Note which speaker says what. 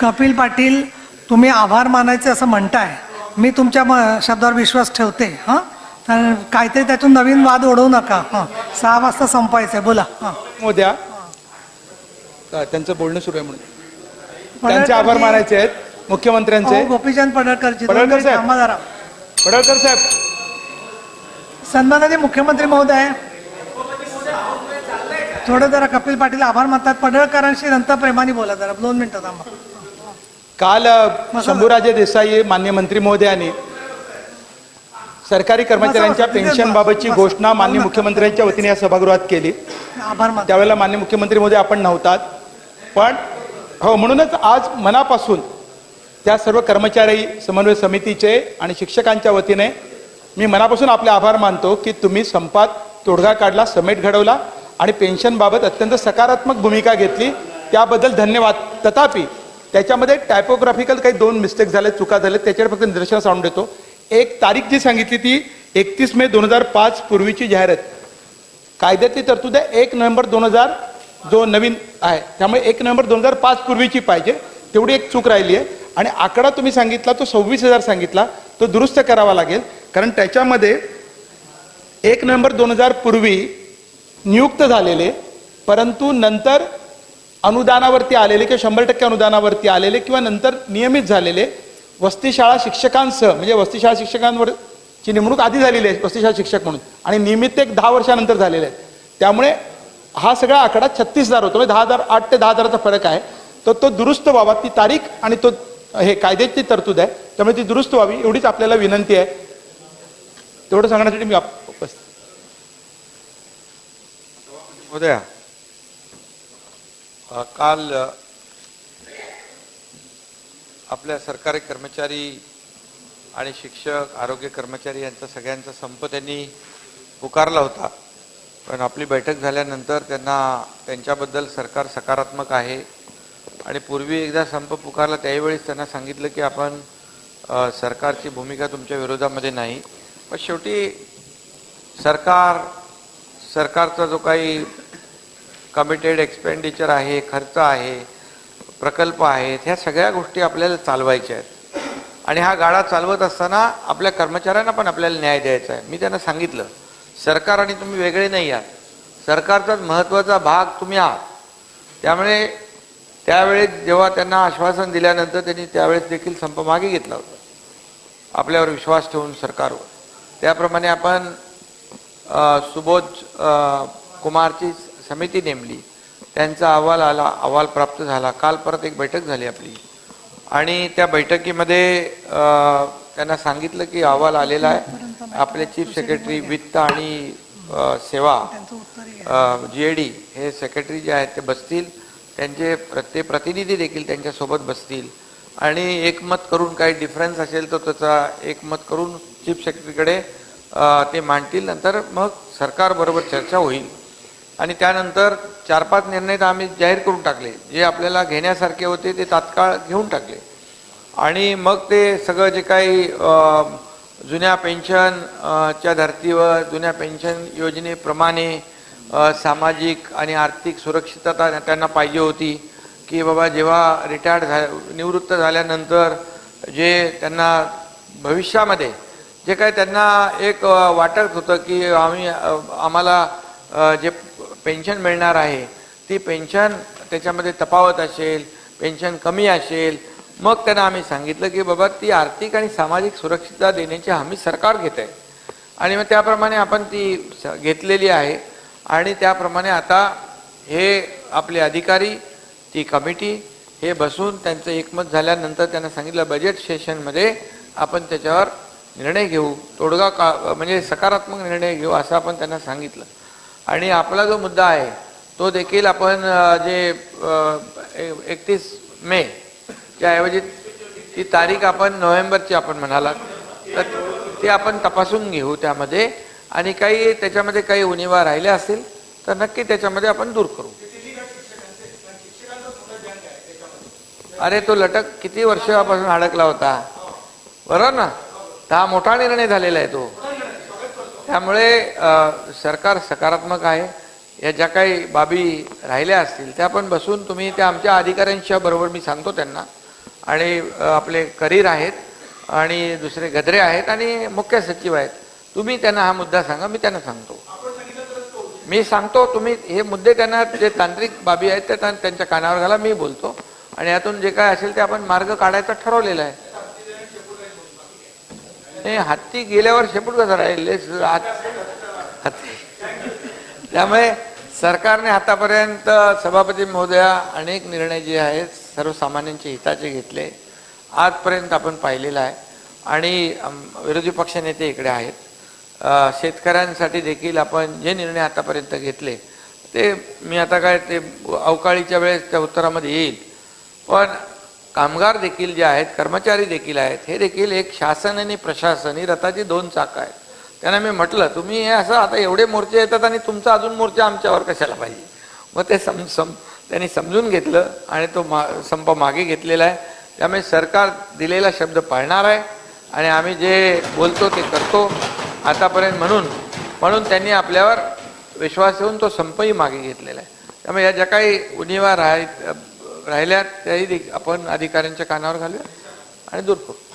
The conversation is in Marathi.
Speaker 1: कपिल पाटील तुम्ही आभार मानायचे असं म्हणताय. मी तुमच्या म- शब्दावर विश्वास ठेवते हां? तर काहीतरी त्यातून नवीन वाद ओढवू नका हां? सहा वाजता संपायचं आहे बोला हां.
Speaker 2: मोद्या का- त्यांचं बोलणं सुरू आहे म्हणून. त्यांचे आभार मानायचे आहेत मुख्यमंत्र्यांचे.
Speaker 1: अहो, गोपीचंद पडळकरजी दोन
Speaker 2: पडळकर
Speaker 1: मिनिट
Speaker 2: साहेब.
Speaker 1: थांबा जरा.
Speaker 2: पडळकर साहेब.
Speaker 1: सन्माननीय मुख्यमंत्री महोदय थोडं जरा कपिल पाटील आभार मानतात. पडळकरांशी नंतर प्रेमाने बोला जरा. दोन मिनिटं थांबा.
Speaker 2: काल शंभूराजे देसाई मान्य मंत्री महोदयांनी सरकारी कर्मचाऱ्यांच्या पेन्शन बाबतची. घोषणा मान्य मुख्यमंत्र्यांच्या वतीने या सभागृहात केली.
Speaker 1: आभार
Speaker 2: त्यावेळेला मान्य मुख्यमंत्री महोदय आपण नव्हतात. पण हो म्हणूनच आज मनापासून त्या सर्व कर्मचारी समन्वय समितीचे आणि शिक्षकांच्या वतीने मी मनापासून आपले आभार मानतो की तुम्ही संपात तोडगा काढला समेट घडवला. आणि पेन्शनबाबत अत्यंत सकारात्मक भूमिका घेतली. त्याबद्दल धन्यवाद. तथापि त्याच्यामध्ये टायपोग्राफिकल काही दोन मिस्टेक झाले चुका झाल्या त्याच्यावर फक्त निदर्शनास आणून देतो. एक तारीख जी सांगितली ती एकतीस मे दोन हजार पाच पूर्वीची जाहिरात. कायद्यातली तरतूद आहे एक नोव्हेंबर दोन हजार जो नवीन आहे. त्यामुळे एक नोव्हेंबर दोन हजार पाच पूर्वीची पाहिजे. तेवढी एक चूक राहिली आहे. आणि आकडा तुम्ही सांगितला तो सव्वीस हजार सांगितला. तो दुरुस्त करावा लागेल. कारण त्याच्यामध्ये एक नोव्हेंबर दोन हजार पूर्वी नियुक्त झालेले परंतु नंतर अनुदानावरती आलेले किंवा शंभर टक्के अनुदानावरती आलेले किंवा नंतर नियमित झालेले वस्तीशाळा शिक्षकांसह म्हणजे वस्तीशाळा शिक्षकांवर ची नेमणूक आधी झालेली आहे वस्तीशाळा शिक्षक म्हणून आणि नियमित एक दहा वर्षानंतर झालेले आहेत. त्यामुळे हा सगळा आकडा छत्तीस हजार होतो म्हणजे दहा हजार आठ ते दहा हजाराचा फरक आहे. तर तो दुरुस्त व्हावा ती तारीख आणि तो हे कायद्याची तरतूद आहे. त्यामुळे ती दुरुस्त व्हावी एवढीच आपल्याला विनंती आहे. तेवढं सांगण्यासाठी मी
Speaker 3: उद्या. काल आपल्या सरकारी कर्मचारी आणि शिक्षक आरोग्य कर्मचारी यांचा सगळ्यांचा संप त्यांनी पुकारला होता. पण आपली बैठक झाल्यानंतर त्यांना त्यांच्याबद्दल सरकार सकारात्मक आहे. आणि पूर्वी एकदा संप पुकारला त्यावेळीच त्यांना सांगितलं की आपण सरकारची भूमिका तुमच्या विरोधामध्ये नाही. पण शेवटी सरकार सरकारचा जो काही कमिटेड एक्सपेंडिचर आहे खर्च आहे प्रकल्प आहेत ह्या सगळ्या गोष्टी आपल्याला चालवायच्या आहेत. आणि हा गाडा चालवत असताना आपल्या कर्मचाऱ्यांना पण आपल्याला न्याय द्यायचा आहे. मी त्यांना सांगितलं सरकार आणि तुम्ही वेगळे नाही आहात. सरकारचाच महत्त्वाचा भाग तुम्ही आहात. त्यामुळे त्यावेळेस जेव्हा त्यांना आश्वासन दिल्यानंतर त्यांनी त्यावेळेस देखील संप मागे घेतला होता. आपल्यावर विश्वास ठेवून सरकारवर. त्याप्रमाणे आपण सुबोध कुमारची समिती नेमली. त्यांचा अहवाल आला अहवाल प्राप्त झाला. काल परत एक बैठक झाली आपली. आणि त्या बैठकीमध्ये त्यांना सांगितलं की अहवाल आलेला आहे. आपले चीफ सेक्रेटरी वित्त आणि सेवा
Speaker 1: जीएडी
Speaker 3: जी ए डी हे सेक्रेटरी जे आहेत ते बसतील. त्यांचे ते प्रतिनिधी देखील त्यांच्यासोबत बसतील. आणि एकमत करून काही डिफरन्स असेल तर त्याचा एकमत करून चीफ सेक्रेटरीकडे ते मांडतील नंतर मग सरकारबरोबर चर्चा होईल. आणि त्यानंतर चार पाच निर्णय तर आम्ही जाहीर करून टाकले. जे आपल्याला घेण्यासारखे होते ते तात्काळ घेऊन टाकले. आणि मग ते सगळं जे काही जुन्या पेन्शन च्या धर्तीवर जुन्या पेन्शन योजनेप्रमाणे सामाजिक आणि आर्थिक सुरक्षितता त्यांना पाहिजे होती की बाबा जेव्हा रिटायर्ड झा निवृत्त झाल्यानंतर जे त्यांना भविष्यामध्ये जे काय त्यांना एक वाटत होतं की आम्ही आम्हाला जे पेन्शन मिळणार आहे ती पेन्शन त्याच्यामध्ये तफावत असेल पेन्शन कमी असेल मग त्यांना आम्ही सांगितलं की बाबा ती आर्थिक आणि सामाजिक सुरक्षितता देण्याची हमी सरकार घेत आहे आणि मग त्याप्रमाणे आपण ती स- घेतलेली आहे. आणि त्याप्रमाणे आता हे आपले अधिकारी ती कमिटी हे बसून त्यांचं एकमत झाल्यानंतर त्यांना सांगितलं बजेट सेशनमध्ये आपण त्याच्यावर निर्णय घेऊ तोडगा का म्हणजे सकारात्मक निर्णय घेऊ असं आपण त्यांना सांगितलं. आणि आपला जो मुद्दा आहे तो देखील आपण जे एकतीस मे च्या ऐवजी ती तारीख आपण नोव्हेंबरची आपण म्हणाला तर ते आपण तपासून घेऊ त्यामध्ये. आणि काही त्याच्यामध्ये काही उणिवा राहिल्या असतील तर नक्की त्याच्यामध्ये आपण दूर करू. अरे तो लटक किती वर्षापासून अडकला होता? बरोबर ना? तर हा मोठा निर्णय झालेला आहे तो. त्यामुळे सरकार सकारात्मक आहे. या ज्या काही बाबी राहिल्या असतील त्या पण बसून तुम्ही त्या आमच्या अधिकाऱ्यांच्या बरोबर मी सांगतो त्यांना. आणि आपले करीर आहेत आणि दुसरे गद्रे आहेत आणि मुख्य सचिव आहेत. तुम्ही त्यांना हा मुद्दा सांगा मी त्यांना सांगतो. मी सांगतो तुम्ही हे मुद्दे त्यांना जे तांत्रिक बाबी आहेत ते त्या- त्यांच्या कानावर घाला मी बोलतो. आणि यातून जे काय असेल ते आपण मार्ग काढायचा ठरवलेला आहे. नाही हत्ती गेल्यावर शेपूट कसं राहिले हत्ती. त्यामुळे सरकारने आतापर्यंत सभापती महोदया अनेक निर्णय जे आहेत सर्वसामान्यांच्या हिताचे घेतले. आजपर्यंत आपण पाहिलेला आहे. आणि विरोधी पक्षनेते इकडे आहेत. शेतकऱ्यांसाठी देखील आपण जे निर्णय आतापर्यंत घेतले ते मी आता काय ते अवकाळीच्या वेळेस त्या उत्तरामध्ये येईल. पण कामगार देखील जे आहेत कर्मचारी देखील आहेत हे देखील एक शासन आणि प्रशासन ही रथाची दोन चाकं आहेत. त्यांना मी म्हटलं तुम्ही हे असं आता एवढे मोर्चे येतात आणि तुमचा अजून मोर्चा आमच्यावर कशाला पाहिजे? मग ते सम सम त्यांनी समजून घेतलं आणि तो मा संप मागे घेतलेला आहे. त्यामुळे सरकार दिलेला शब्द पाळणार आहे आणि आम्ही जे बोलतो ते करतो. आतापर्यंत म्हणून म्हणून त्यांनी आपल्यावर विश्वास ठेवून तो संपही मागे घेतलेला आहे. त्यामुळे या ज्या काही उणिवा राह राहिल्या त्याही आपण अधिकाऱ्यांच्या कानावर घालूया आणि दूर करू.